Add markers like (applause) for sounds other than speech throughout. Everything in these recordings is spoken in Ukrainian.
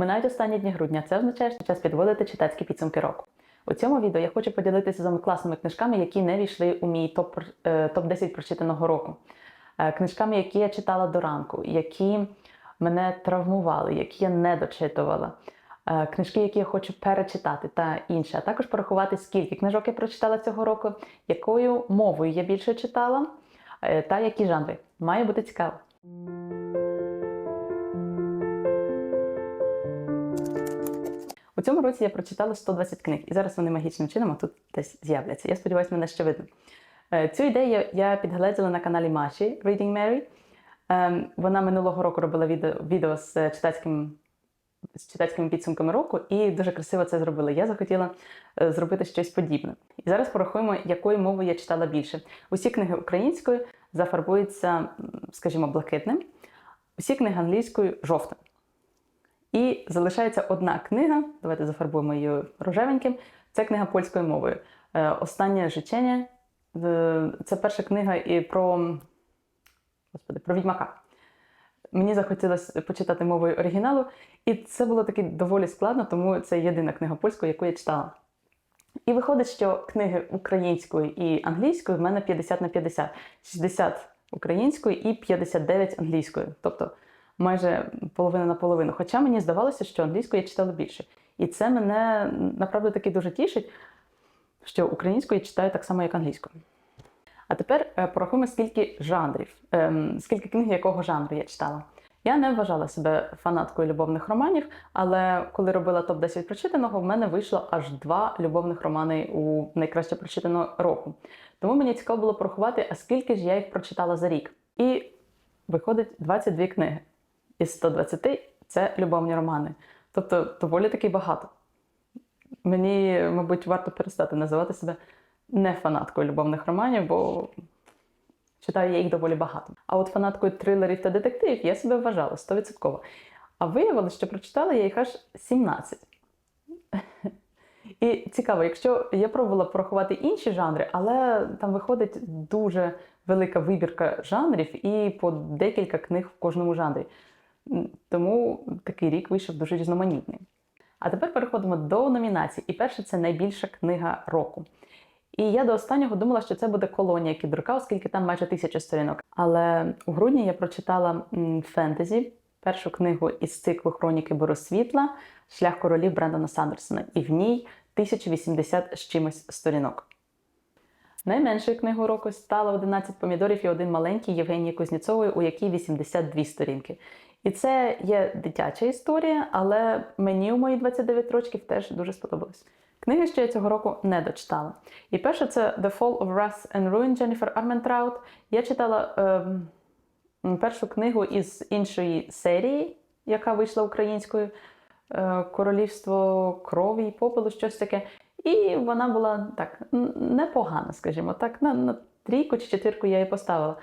Минають останні дні грудня. Це означає, що час підводити читацькі підсумки року. У цьому відео я хочу поділитися з вами класними книжками, які не війшли у мій топ, е, топ-10 прочитаного року. Е, Книжками, які я читала до ранку, які мене травмували, які я не дочитувала. Е, Книжки, які я хочу перечитати та інше, а також порахувати, скільки книжок я прочитала цього року, якою мовою я більше читала, та які жанри. Має бути цікаво. У цьому році я прочитала 120 книг, і зараз вони магічним чином тут десь з'являться. Я сподіваюся, мене ще видно. Е, Цю ідею я підгледіла на каналі Маші Reading Mary. Ем, Вона минулого року робила відео, з читацьким. З читацькими підсумками року і дуже красиво це зробила. Я захотіла е, зробити щось подібне. І зараз порахуємо, якою мовою я читала більше. Усі книги українською зафарбуються, скажімо, блакитним, усі книги англійською жовтим. І залишається одна книга. Давайте зафарбуємо її рожевеньким. Це книга польською мовою. Е, Останнє жичення. Е, Це перша книга і про, господи, про відьмака. Мені захотілося почитати мовою оригіналу, і це було таки доволі складно, тому це єдина книга польською, яку я читала. І виходить, що книги українською і англійською в мене 50 на 50. 60 українською і 59 англійською. Тобто майже половина на половину. Хоча мені здавалося, що англійською я читала більше. І це мене направду таки дуже тішить, що українською я читаю так само, як англійською. А тепер е, порахуємо, скільки жанрів, ем, скільки книг якого жанру я читала. Я не вважала себе фанаткою любовних романів, але коли робила топ-10 прочитаного, в мене вийшло аж два любовних романи у найкраще прочитаного року. Тому мені цікаво було порахувати, а скільки ж я їх прочитала за рік. І виходить 22 книги. Із 120 це любовні романи. Тобто доволі таки багато. Мені, мабуть, варто перестати називати себе не фанаткою любовних романів, бо читаю я їх доволі багато. А от фанаткою трилерів та детективів я себе вважала 100%. А виявилося, що прочитала я їх аж 17. І цікаво, якщо я пробувала порахувати інші жанри, але там виходить дуже велика вибірка жанрів і по декілька книг в кожному жанрі. Тому такий рік вийшов дуже різноманітний. А тепер переходимо до номінацій. І перше це найбільша книга року. І я до останнього думала, що це буде колонія Кідрука, оскільки там майже тисяча сторінок. Але у грудні я прочитала фентезі, першу книгу із циклу Хроніки Боросвітла Шлях королів Брендана Сандерсона, і в ній 1080 з чимось сторінок. Найменшою книгою року стала 11 помідорів і один маленький Євгенії Кузнєцової, у якій 82 сторінки. І це є дитяча історія, але мені у мої 29 років теж дуже сподобалось. Книги, що я цього року не дочитала. І перше це The Fall of Wrath and Ruin Jennifer Armentrout. Я читала ем, першу книгу із іншої серії, яка вийшла українською е, Королівство крові і попелу, щось таке. І вона була так непогана, скажімо так. На, на трійку чи четвірку я її поставила.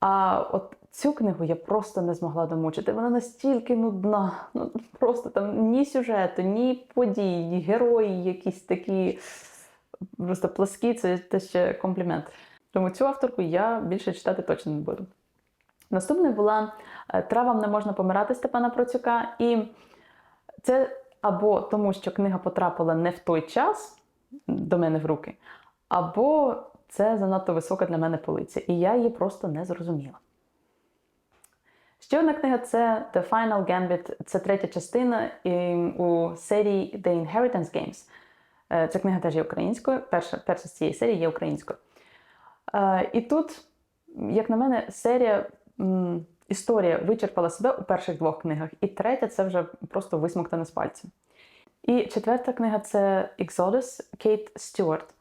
А от цю книгу я просто не змогла домучити. Вона настільки нудна. Ну просто там ні сюжету, ні подій, ні герої якісь такі просто пласкі, це, це ще комплімент. Тому цю авторку я більше читати точно не буду. Наступною була е, Травам не можна помирати Степана Процюка. І це або тому, що книга потрапила не в той час до мене в руки, або це занадто висока для мене полиця, і я її просто не зрозуміла. Ще одна книга це The Final Gambit, це третя частина у серії The Inheritance Games. Е, Ця книга теж є українською. Перша, перша з цієї серії є українською. Е, І тут, як на мене, серія історія вичерпала себе у перших двох книгах, і третя це вже просто висмоктане з пальця. І четверта книга це Exodus Кейт Стюарт.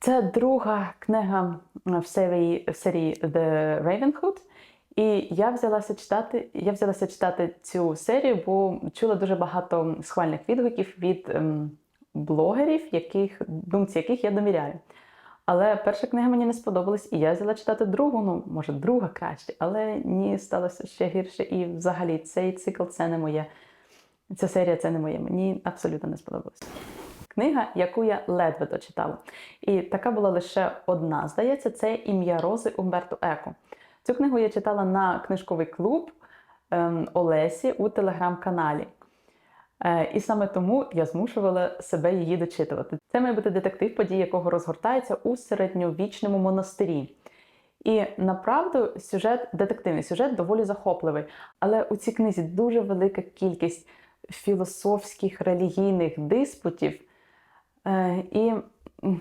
Це друга книга в серії, в серії The Ravenhood. І я взялася читати, я взялася читати цю серію, бо чула дуже багато схвальних відгуків від ем, блогерів, яких, думці яких я довіряю. Але перша книга мені не сподобалась, і я взяла читати другу, ну, може, друга краще, але ні, сталося ще гірше. І взагалі цей цикл це не моє. Ця серія це не моє. Мені абсолютно не сподобалось. Книга, яку я ледве дочитала. І така була лише одна, здається, це ім'я Рози Умберто Еко. Цю книгу я читала на книжковий клуб ем, Олесі у телеграм-каналі. Е, І саме тому я змушувала себе її дочитувати. Це має бути детектив, події якого розгортаються у середньовічному монастирі. І направду сюжет, детективний сюжет доволі захопливий. Але у цій книзі дуже велика кількість філософських релігійних диспутів. Е, І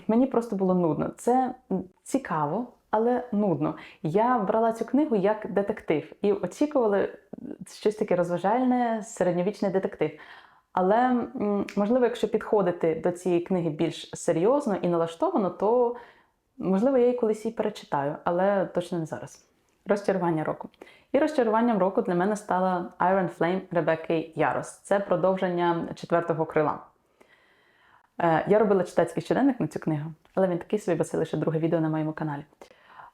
мені просто було нудно. Це цікаво, але нудно. Я брала цю книгу як детектив і очікувала щось таке розважальне, середньовічний детектив. Але можливо, якщо підходити до цієї книги більш серйозно і налаштовано, то можливо я її колись і перечитаю, але точно не зараз. Розчарування року. І розчаруванням року для мене стала Iron Flame Ребекки Ярос. Це продовження четвертого крила. Е, Я робила читацький щоденник на цю книгу, але він такий собі, бо це лише друге відео на моєму каналі.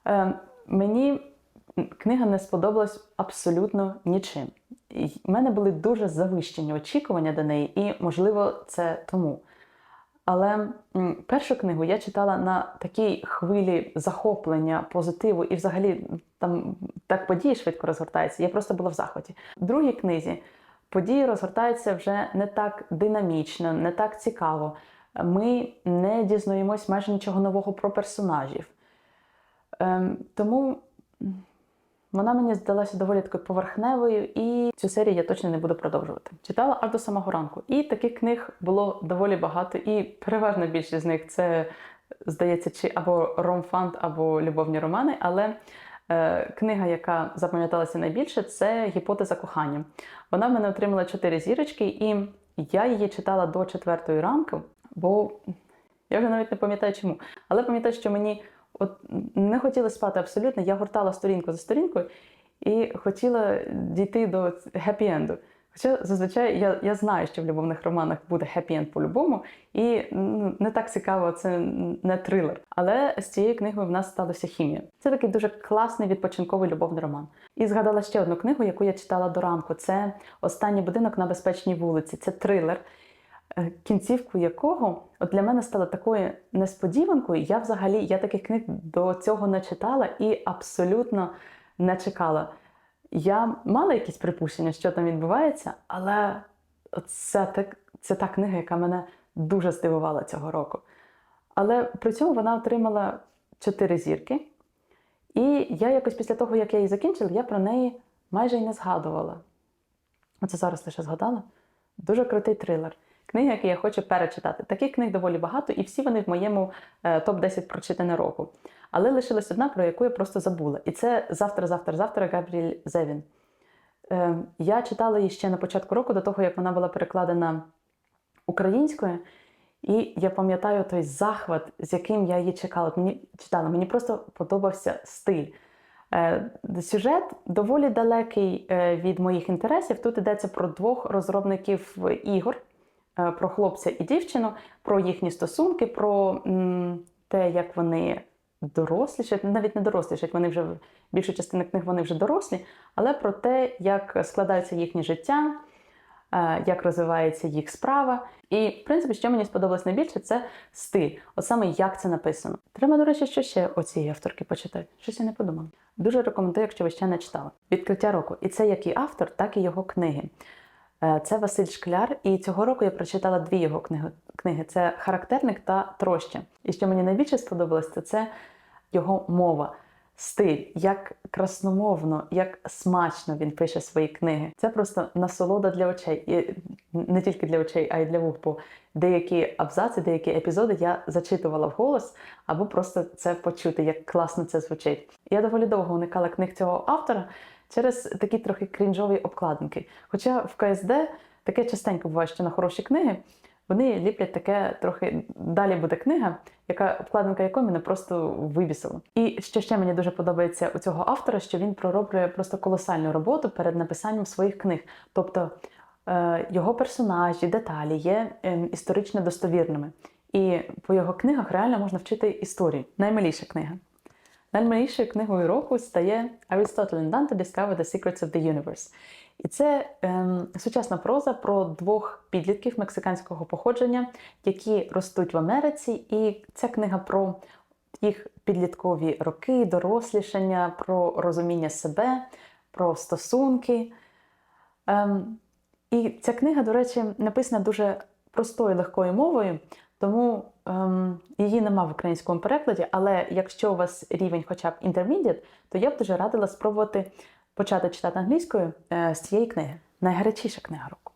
Е, Мені книга не сподобалась абсолютно нічим. В мене були дуже завищені очікування до неї, і, можливо, це тому. Але першу книгу я читала на такій хвилі захоплення, позитиву, і взагалі там так події швидко розгортаються. Я просто була в захваті. В другій книзі події розгортаються вже не так динамічно, не так цікаво. Ми не дізнаємось майже нічого нового про персонажів. Ем, тому вона мені здалася доволі такою поверхневою, і цю серію я точно не буду продовжувати. Читала аж до самого ранку. І таких книг було доволі багато, і переважна більшість з них це, здається, чи або ромфант, або любовні романи. Але е, книга, яка запам'яталася найбільше, це гіпотеза кохання. Вона в мене отримала 4 зірочки, і я її читала до четвертої ранку, бо я вже навіть не пам'ятаю чому. Але пам'ятаю, що мені от не хотіла спати абсолютно. Я гортала сторінку за сторінкою і хотіла дійти до хеппі-енду. Хоча зазвичай я, я знаю, що в любовних романах буде хеппі-енд по-любому, і ну, не так цікаво, це не трилер. Але з цією книгою в нас сталося хімія. Це такий дуже класний відпочинковий любовний роман. І згадала ще одну книгу, яку я читала до ранку. Це Останній будинок на безпечній вулиці. Це трилер кінцівку якого от для мене стала такою несподіванкою. Я взагалі я таких книг до цього не читала і абсолютно не чекала. Я мала якісь припущення, що там відбувається, але це, так, це та книга, яка мене дуже здивувала цього року. Але при цьому вона отримала чотири зірки. І я якось після того, як я її закінчила, я про неї майже й не згадувала. Оце зараз лише згадала. Дуже крутий трилер. Книги, які я хочу перечитати. Таких книг доволі багато, і всі вони в моєму е, топ-10 прочитане року. Але лишилась одна, про яку я просто забула. І це завтра, завтра, завтра Габріель Зевін. Е, я читала її ще на початку року, до того, як вона була перекладена українською. І я пам'ятаю той захват, з яким я її чекала. Мені читала, мені просто подобався стиль. Е, Сюжет доволі далекий від моїх інтересів. Тут йдеться про двох розробників ігор, про хлопця і дівчину, про їхні стосунки, про те, як вони дорослішать, навіть не дорослішать, вони вже більшу частину книг вони вже дорослі, але про те, як складається їхнє життя, е, як розвивається їх справа. І, в принципі, що мені сподобалось найбільше, це стиль, от саме як це написано. Треба, до речі, що ще оцієї авторки почитати. Щось я не подумала. Дуже рекомендую, якщо ви ще не читали. Відкриття року. І це як і автор, так і його книги. Е, Це Василь Шкляр, і цього року я прочитала дві його книги. Це Характерник та Троща. І що мені найбільше сподобалось, то це його мова, стиль, як красномовно, як смачно він пише свої книги. Це просто насолода для очей. І не тільки для очей, а й для вух. Бо деякі абзаци, деякі епізоди я зачитувала вголос, або просто це почути, як класно це звучить. Я доволі довго уникала книг цього автора через такі трохи крінжові обкладинки. Хоча в КСД таке частенько буває, що на хороші книги вони ліплять таке трохи далі буде книга, яка обкладинка якої мене просто вибісила. І що ще мені дуже подобається у цього автора, що він пророблює просто колосальну роботу перед написанням своїх книг. Тобто е, його персонажі, деталі є е, історично достовірними. І по його книгах реально можна вчити історію. Наймиліша книга. Наймилішою книгою року стає Aristotle and Dante Discover the Secrets of the Universe. І це ем, сучасна проза про двох підлітків мексиканського походження, які ростуть в Америці. І ця книга про їх підліткові роки, дорослішання, про розуміння себе, про стосунки. Ем, І ця книга, до речі, написана дуже простою легкою мовою, тому ем, її нема в українському перекладі. Але якщо у вас рівень хоча б intermediate, то я б дуже радила спробувати почати читати англійською е, з цієї книги. Найгарячіша книга року.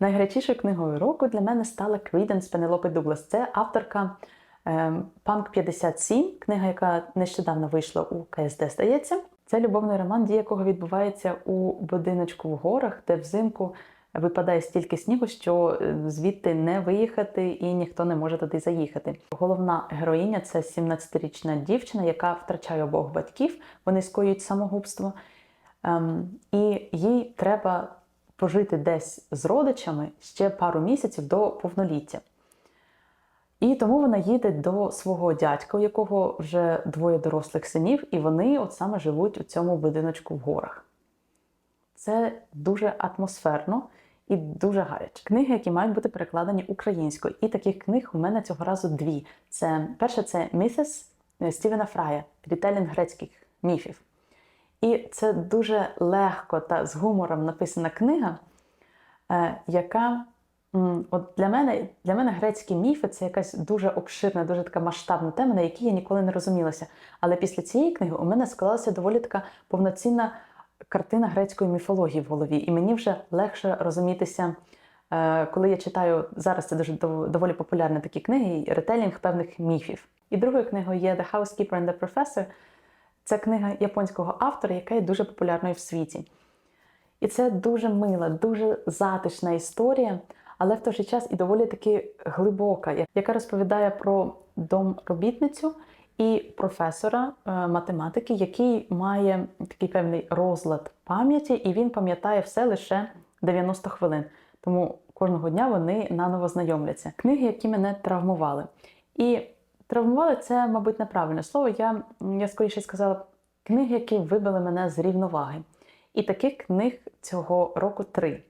Найгарячішою книгою року для мене стала Credence Пенелопи Дуглас. Це авторка ем, Панк 57, книга, яка нещодавно вийшла у КСД, здається. Це любовний роман, дія якого відбувається у будиночку в горах, де взимку випадає стільки снігу, що е, звідти не виїхати і ніхто не може туди заїхати. Головна героїня це 17-річна дівчина, яка втрачає обох батьків, вони скоюють самогубство. Ем, і їй треба пожити десь з родичами ще пару місяців до повноліття. І тому вона їде до свого дядька, у якого вже двоє дорослих синів, і вони от саме живуть у цьому будиночку в горах. Це дуже атмосферно і дуже гаряче. Книги, які мають бути перекладені українською. І таких книг у мене цього разу дві. Це перше це Міфес Стівена Фрая, рітелінг грецьких міфів. І це дуже легко та з гумором написана книга, е, яка от для мене для мене грецькі міфи це якась дуже обширна, дуже така масштабна тема, на якій я ніколи не розумілася. Але після цієї книги у мене склалася доволі така повноцінна картина грецької міфології в голові, і мені вже легше розумітися. е, Коли я читаю зараз, це дуже доволі популярні такі книги, ретелінг певних міфів. І другою книгою є The Housekeeper and the Professor. Це книга японського автора, яка є дуже популярною в світі. І це дуже мила, дуже затишна історія, але в той же час і доволі таки глибока, яка розповідає про домробітницю і професора е, математики, який має такий певний розлад пам'яті, і він пам'ятає все лише 90 хвилин. Тому кожного дня вони наново знайомляться. Книги, які мене травмували. І травмували це, мабуть, неправильне слово. Я, я скоріше сказала книги, які вибили мене з рівноваги. І таких книг цього року три.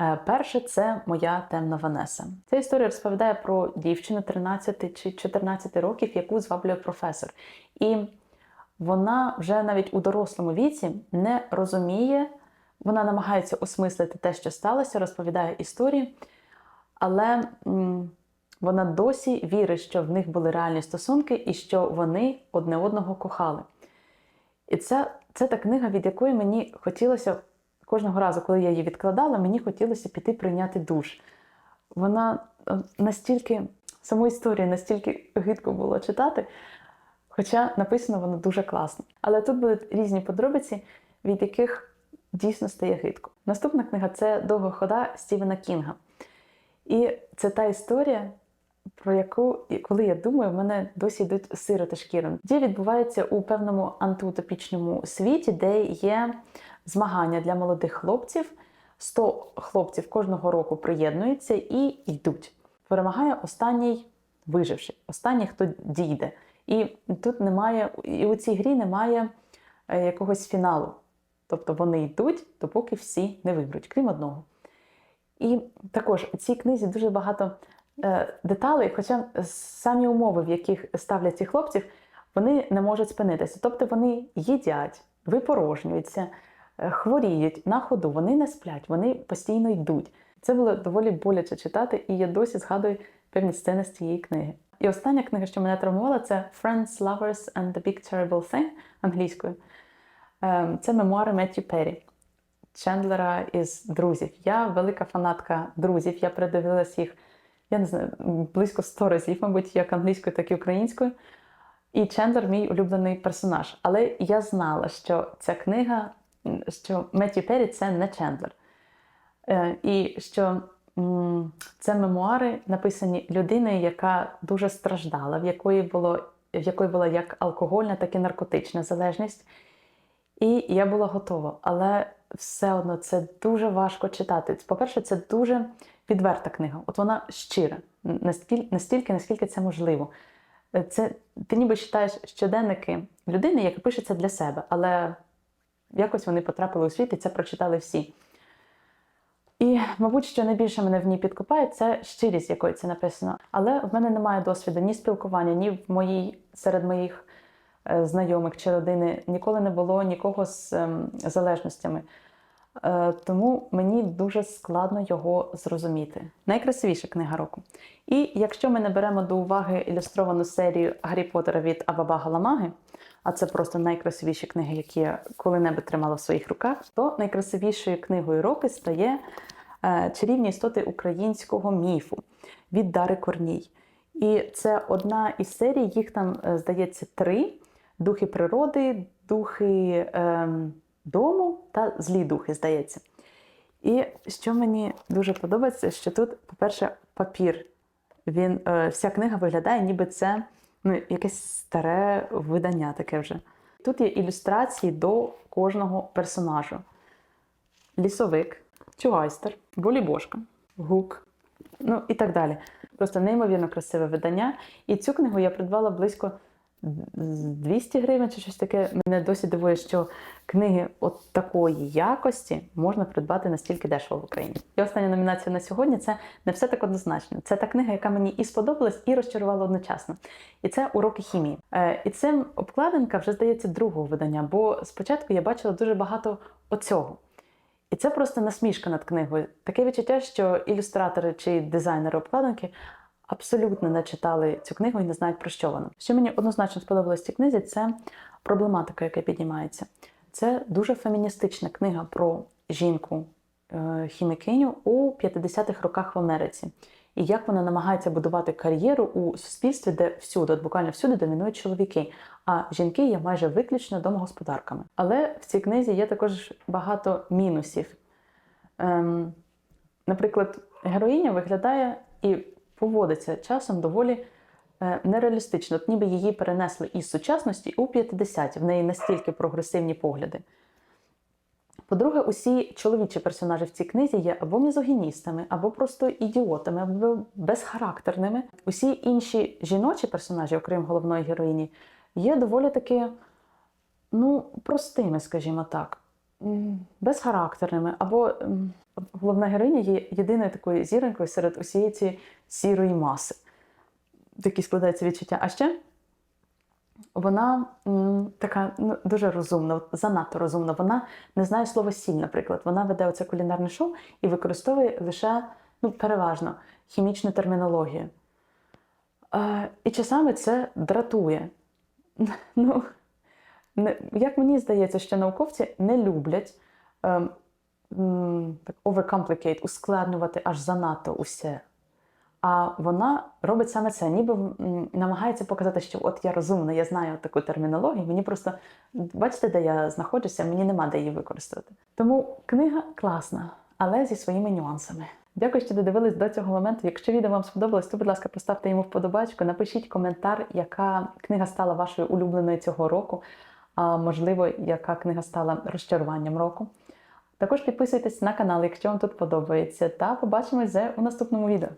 Е, Перше це моя темна Ванеса. Ця історія розповідає про дівчину 13 чи 14 років, яку зваблює професор. І вона вже навіть у дорослому віці не розуміє, вона намагається осмислити те, що сталося, розповідає історії, але вона досі вірить, що в них були реальні стосунки і що вони одне одного кохали. І це, це та книга, від якої мені хотілося кожного разу, коли я її відкладала, мені хотілося піти прийняти душ. Вона е, настільки, саму історію настільки гидко було читати, хоча написано воно дуже класно. Але тут будуть різні подробиці, від яких дійсно стає гидко. Наступна книга це Довга хода Стівена Кінга. І це та історія, про яку, коли я думаю, в мене досі йдуть сироти шкіри. Дія відбувається у певному антиутопічному світі, де є змагання для молодих хлопців. 100 хлопців кожного року приєднуються і йдуть. Перемагає останній виживший, останній, хто дійде. І тут немає, і у цій грі немає е, якогось фіналу. Тобто вони йдуть, допоки всі не виберуть, крім одного. І також у цій книзі дуже багато деталей, хоча самі умови, в яких ставлять цих хлопців, вони не можуть спинитися. Тобто вони їдять, випорожнюються, е, хворіють на ходу, вони не сплять, вони постійно йдуть. Це було доволі боляче читати, і я досі згадую певні сцени з цієї книги. І остання книга, що мене травмувала, це Friends, Lovers and the Big Terrible Thing англійською. Е, Це мемуари Меттю Перрі. Чендлера із друзів. Я велика фанатка друзів. Я передивилась їх, я не знаю, близько 100 разів, мабуть, як англійською, так і українською. І Чендлер мій улюблений персонаж. Але я знала, що ця книга, що Меттю Перрі це не Чендлер. Е, І що це мемуари написані людиною, яка дуже страждала, в якої було, в якої була як алкогольна, так і наркотична залежність. І я була готова, але все одно це дуже важко читати. По-перше, це дуже відверта книга. От вона щира, настільки, наскільки це можливо. Це ти ніби читаєш щоденники людини, яка пише це для себе, але якось вони потрапили у світ і це прочитали всі. І, мабуть, що найбільше мене в ній підкопає, це щирість, якою це написано. Але в мене немає досвіду ні спілкування, ні в моїй серед моїх е, знайомих чи родини ніколи не було нікого з ем, залежностями. Е, тому мені дуже складно його зрозуміти. Найкрасивіша книга року. І якщо ми не беремо до уваги ілюстровану серію Гаррі Поттера від Абаба Галамаги, а це просто найкрасивіші книги, які я коли-небудь тримала в своїх руках, то найкрасивішою книгою року стає е, Чарівні істоти українського міфу від Дари Корній. І це одна із серій, їх там, е, здається, три: духи природи, духи ем, дому та злі духи, здається. І що мені дуже подобається, що тут, по-перше, папір. Він, е, вся книга виглядає, ніби це ну, якесь старе видання таке вже. Тут є ілюстрації до кожного персонажу: лісовик, чугайстер, волібошка, гук, ну і так далі. Просто неймовірно красиве видання. І цю книгу я придбала близько 200 гривень чи щось таке. Мене досі дивує, що книги от такої якості можна придбати настільки дешево в Україні. І остання номінація на сьогодні це не все так однозначно. Це та книга, яка мені і сподобалась, і розчарувала одночасно. І це уроки хімії. Е, і це обкладинка вже здається другого видання, бо спочатку я бачила дуже багато оцього. І це просто насмішка над книгою. Таке відчуття, що ілюстратори чи дизайнери обкладинки абсолютно не читали цю книгу і не знають про що вона. Що мені однозначно сподобалось в цій книзі, це проблематика, яка піднімається. Це дуже феміністична книга про жінку е, хімікиню у 50-х роках в Америці. І як вона намагається будувати кар'єру у суспільстві, де всюди, буквально всюди домінують чоловіки, а жінки є майже виключно домогосподарками. Але в цій книзі є також багато мінусів. Ем, наприклад, героїня виглядає і поводиться часом доволі е, нереалістично, от ніби її перенесли із сучасності у 50-ті. В неї настільки прогресивні погляди. По-друге, усі чоловічі персонажі в цій книзі є або мізогіністами, або просто ідіотами, або безхарактерними. Усі інші жіночі персонажі, окрім головної героїні, є доволі таки ну, простими, скажімо так, безхарактерними. Або головна героїня є єдиною такою зіронькою серед усієї цієї сірої маси. Такі складається відчуття. А ще вона така ну, дуже розумна, занадто розумна. Вона не знає слова сіль, наприклад. Вона веде оце кулінарне шоу і використовує лише ну, переважно хімічну термінологію. Е, і часами це дратує. (laughs) Ну, як мені здається, що науковці не люблять ем, overcomplicate, ускладнювати аж занадто усе. А вона робить саме це, ніби намагається показати, що от я розумна, я знаю таку термінологію. Мені просто бачите, де я знаходжуся, мені нема де її використати. Тому книга класна, але зі своїми нюансами. Дякую, що додивились до цього моменту. Якщо відео вам сподобалось, то, будь ласка, поставте йому вподобачку, напишіть коментар, яка книга стала вашою улюбленою цього року, а можливо, яка книга стала розчаруванням року. Також підписуйтесь на канал, якщо вам тут подобається, та побачимось вже у наступному відео.